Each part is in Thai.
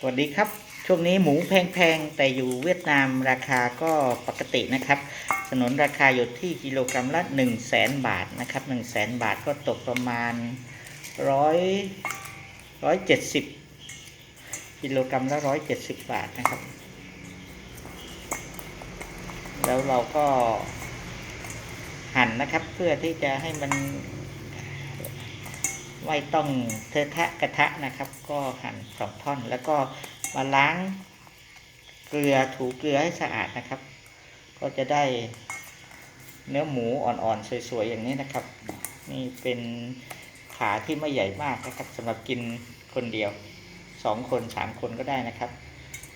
สวัสดีครับ ช่วงนี้หมูแพงๆ แต่อยู่เวียดนามราคาก็ปกตินะครับสนนราคาอยู่ที่กิโลกรัมละ1 0 0 0 0แสนบาทนะครับ1 0 0 0 0แสนบาทก็ตกประมาณร้อยร้อยเจ็ดสิบกิโลกรัมละร้อยเจ็ดสิบบาทนะครับ แล้วเราก็หั่นนะครับเพื่อที่จะให้มัน ไม่ต้องเทอะทะกระทะนะครับ ก็หั่นสองท่อน แล้วก็มาล้างเกลือถูเกลือให้สะอาดนะครับ ก็จะได้เนื้อหมูอ่อนๆสวยๆอย่างนี้นะครับ นี่เป็นขาที่ไม่ใหญ่มากนะครับสำหรับกินคนเดียวสองคนสามคนก็ได้นะครับ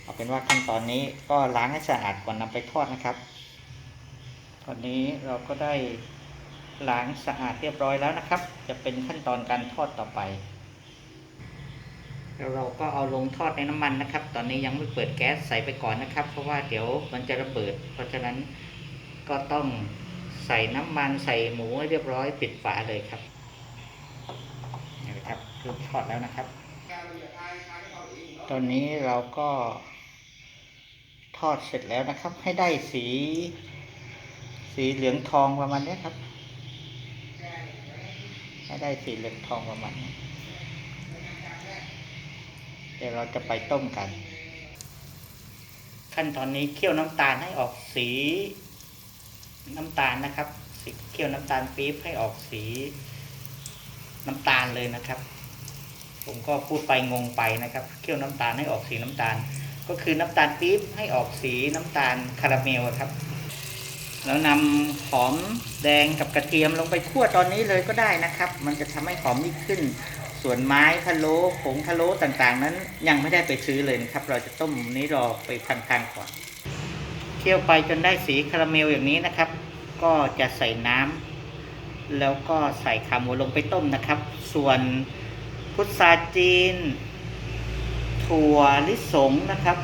เอาเป็นว่าขั้นตอนนี้ก็ล้างให้สะอาดก่อนนำไปทอดนะครับ ตอนนี้เราก็ได้ ล้างสะอาดเรียบร้อยแล้วนะครับ จะเป็นขั้นตอนการทอดต่อไปแล้วเราก็เอาลงทอดในน้ำมันนะครับ ตอนนี้ยังไม่เปิดแก๊สใส่ไปก่อนนะครับ เพราะว่าเดี๋ยวมันจะระเบิด เพราะฉะนั้นก็ต้องใส่น้ำมันใส่หมูให้เรียบร้อยปิดฝาเลยครับนี่นะครับเริ่มทอดแล้วนะครับ ตอนนี้เราก็ทอดเสร็จแล้วนะครับ ให้ได้สี สีเหลืองทองประมาณนี้ครับ ได้สีเหลืองทองประมาณนี้เดี๋ยวเราจะไปต้มกัน ขั้นตอนนี้เคี่ยวน้ำตาลให้ออกสีน้ำตาลนะครับเคี่ยวน้ำตาลปี๊บให้ออกสีน้ำตาลเลยนะครับ ผมก็พูดไปงงไปนะครับ เคี่ยวน้ำตาลให้ออกสีน้ำตาล ก็คือน้ำตาลปี๊บให้ออกสีน้ำตาลคาราเมลอะครับ แล้วนำหอมแดงกับกระเทียมลงไปคั่วตอนนี้เลยก็ได้นะครับ มันจะทำให้หอมยิ่งขึ้น ส่วนไม้พะโล้ผงพะโล้ต่างๆ นั้นยังไม่ได้ไปซื้อเลยนะครับ เราจะต้มนี้รอไปพังๆก่อนเคี่ยวไปจนได้สีคาราเมลอย่างนี้นะครับ ก็จะใส่น้ำแล้วก็ใส่ขาหมูลงไปต้มนะครับ ส่วนพุทราจีน ถั่วลิสงนะครับ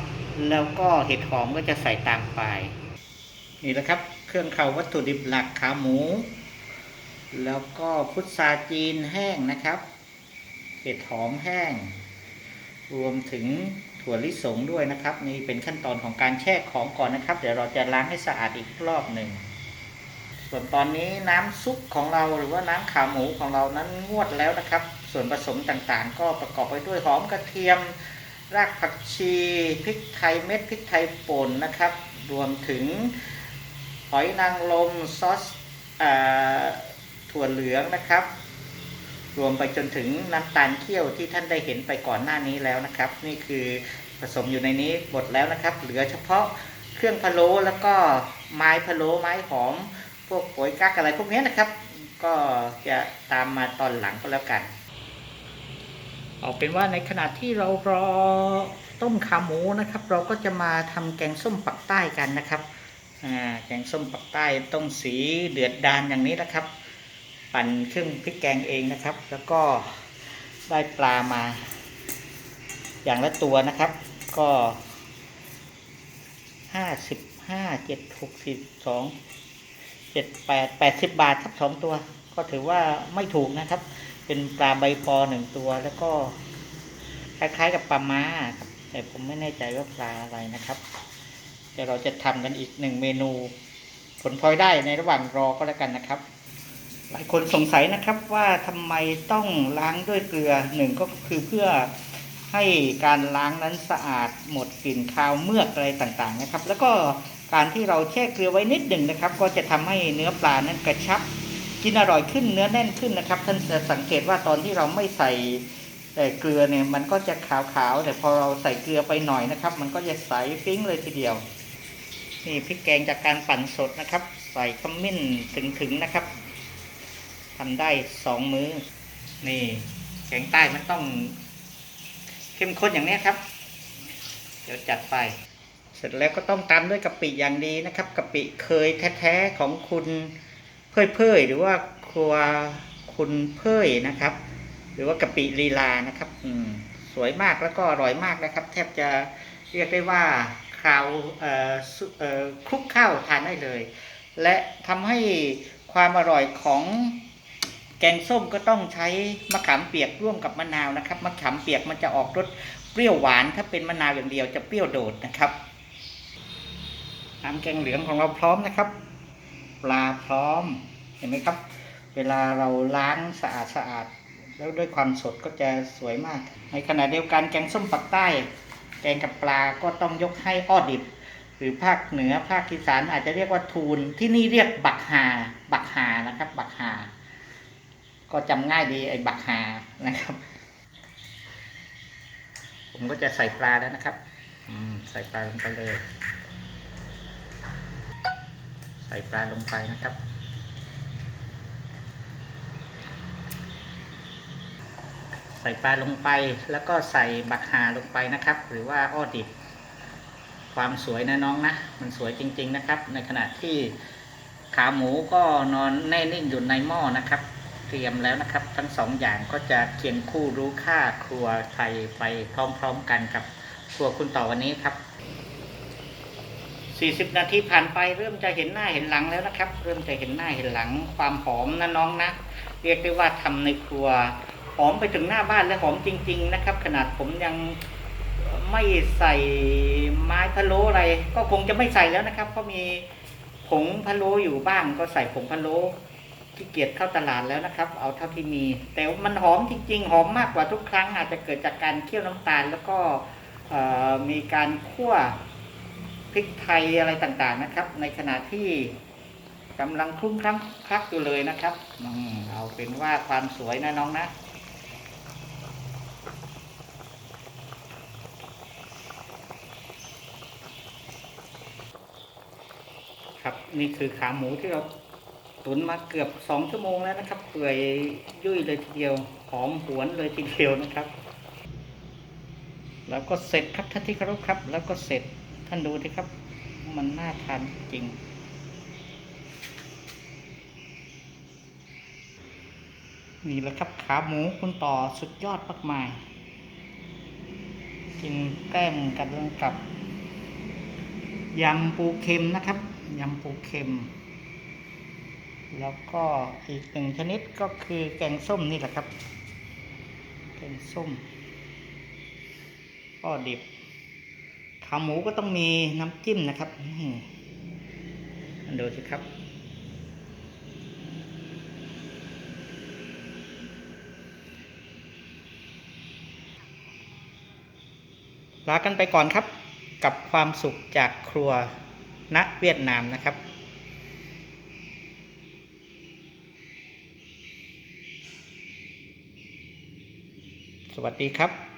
แล้วก็เห็ดหอมก็จะใส่ตามไปนี่แหละครับ เครื่องเข้าวัตถุดิบหลักขาหมู แล้วก็พุทราจีนแห้งนะครับเห็ดหอมแห้ง รวมถึงถั่วลิสงด้วยนะครับ นี่เป็นขั้นตอนของการแช่ของก่อนนะครับ เดี๋ยวเราจะล้างให้สะอาดอีกรอบหนึ่งส่วนตอนนี้น้ำซุปของเราหรือว่าน้ำขาหมูของเรานั้นงวดแล้วนะครับ ส่วนผสมต่างๆ ก็ประกอบไปด้วยหอมกระเทียม รากผักชีพริกไทยเม็ดพริกไทยป่นนะครับ รวมถึง หอยนางรมซอสอถั่วเหลืองนะครับ รวมไปจนถึงน้ำตาลเคี่ยวที่ท่านได้เห็นไปก่อนหน้านี้แล้วนะครับ นี่คือผสมอยู่ในนี้หมดแล้วนะครับ เหลือเฉพาะเครื่องพะโล้แล้วก็ไม้พะโล้ไม้หอม พวกโป๋ยกักอะไรพวกนี้นะครับ ก็จะตามมาตอนหลังก็แล้วกันเอาเป็นว่าในขณะที่เรารอต้มขาหมูนะครับ เราก็จะมาทำแกงส้มปักใต้กันนะครับ แกงส้มปักใต้ต้องสีเดือดดานอย่างนี้นะครับ ปั่นเครื่องพริกแกงเองนะครับ แล้วก็ได้ปลามา อย่างละตัวนะครับ ก็ห้าสิบห้าเจ็ดหกสิบสองเจ็ดแปดแปดสิบบาทครับสองตัว ก็ถือว่าไม่ถูกนะครับ เป็นปลาใบปอหนึ่งตัวแล้วก็คล้ายๆกับปลาม้าครับแต่ผมไม่แน่ใจว่าปลาอะไรนะครับ ดี๋ยวเราจะทำกันอีกหนึ่งเมนู ผลพลอยได้ในระหว่างรอก็แล้วกันนะครับ หลายคนสงสัยนะครับว่าทำไมต้องล้างด้วยเกลือหนึ่งก็คือเพื่อให้การล้างนั้นสะอาดหมดกลิ่นคาวเมือกอะไรต่างๆนะครับ แล้วก็การที่เราแช่เกลือไว้นิดหนึ่งนะครับ ก็จะทำให้เนื้อปลานั้นกระชับ กินอร่อยขึ้นเนื้อแน่นขึ้นนะครับ ท่านจะสังเกตว่าตอนที่เราไม่ใส่เอ่เกลือเนี่ยมันก็จะขาวๆแต่พอเราใส่เกลือไปหน่อยนะครับ มันก็จะใสฟิ้งเลยทีเดียว นี่พริกแกงจากการปั่นสดนะครับ ใส่ขมิ้นถึงๆนะครับทำได้สองมือ้อ นี่แกงใต้มันต้องเข้มข้นอย่างนี้ครับ เดี๋ยวจัดไป เสร็จแล้วก็ต้องตามด้วยกะปิอย่างดีนะครับกะปิเคยแท้ๆของคุณเพ่ยเพ่ยหรือว่าครัวคุณเพ่ยนะครับ หรือว่ากะปิลีลานะครับ อืมสวยมากแล้วก็อร่อยมากนะครับ แทบจะเรียกได้ว่า คราวคลุกข้าวทานได้เลย และทำให้ความอร่อยของแกงส้มก็ต้องใช้มะขามเปียกร่วมกับมะนาวนะครับมะขามเปียกมันจะออกรสเปรี้ยวหวานถ้าเป็นมะนาวอย่างเดียวจะเปรี้ยวโดดนะครับน้ำแกงเหลืองของเราพร้อมนะครับ ปลาพร้อมเห็นไหมครับ เวลาเราล้างสะอาดสะอาดแล้วด้วยความสดก็จะสวยมาก ในขณะเดียวกันแกงส้มปักใต้ แกงกับปลาก็ต้องยกให้อ้อดิบ หรือภาคเหนือภาคอีสานอาจจะเรียกว่าทูนที่นี่เรียกบักหาบักหานะครับ บักหา ก็จำง่ายดีไอ้บักหานะครับ ผมก็จะใส่ปลาแล้วนะครับอืมใส่ปลาลงไปเลย ใส่ปลาลงไปนะครับ ส่ปลาลงไป แล้วก็ใส่บักหาลงไปนะครับ หรือว่าอ้อดิบ ความสวยนะน้องนะ มันสวยจริง ๆนะครับ ในขณะที่ขาหมูก็นอนแน่นิ่งอยู่ในหม้อนะครับ เตรียมแล้วนะครับ ทั้งสองอย่างก็จะเคียงคู่รู้ค่าครัวไทยไปพร้อมๆกันกับครัวคุณต่อวันนี้ครับ40 นาทีผ่านไปเริ่มจะเห็นหน้าเห็นหลังแล้วนะครับ เริ่มจะเห็นหน้าเห็นหลังความหอมนะน้องนะ เรียกได้ว่าทำในครัว อมไปถึงหน้าบ้านและหอมจริง ๆ นะครับ ขนาดผมยังไม่ใส่ไม้พะโล้อะไร ก็คงจะไม่ใส่แล้วนะครับ เพราะมีผงพะโล้อยู่บ้างก็ใส่ผงพะโล้ที่เกียจเข้าตลาดแล้วนะครับ เอาเท่าที่มี แต่มันหอมจริง ๆ หอมมากกว่าทุกครั้ง อาจจะเกิดจากการเคี่ยวน้ำตาล แล้วก็มีการคั่วพริกไทยอะไรต่างๆนะครับ ในขณะที่กำลังคลุ้มคลั่งคลักอยู่เลยนะครับอเอาเป็นว่าความสวยนะน้องนะ ครับ นี่คือขาหมูที่เราตุนมาเกือบสองชั่วโมงแล้วนะครับ เปื่อยยุ่ยเลยทีเดียวหอมหวนเลยทีเดียวนะครับ แล้วก็เสร็จครับท่านที่เคารพครับ แล้วก็เสร็จท่านดูสิครับ มันน่าทานจริง นี่แหละครับขาหมูคุณต่อสุดยอดมากมายกินแกล้มกันกับยำปูเค็มนะครับ ยำปูเค็ม แล้วก็อีกหนึ่งชนิดก็คือแกงส้มนี่แหละครับ แกงส้มก็ดิบขาหมูก็ต้องมีน้ำจิ้มนะครับดูสิครับลากันไปก่อนครับ กับความสุขจากครัว ณเวียดนามนะครับ สวัสดีครับ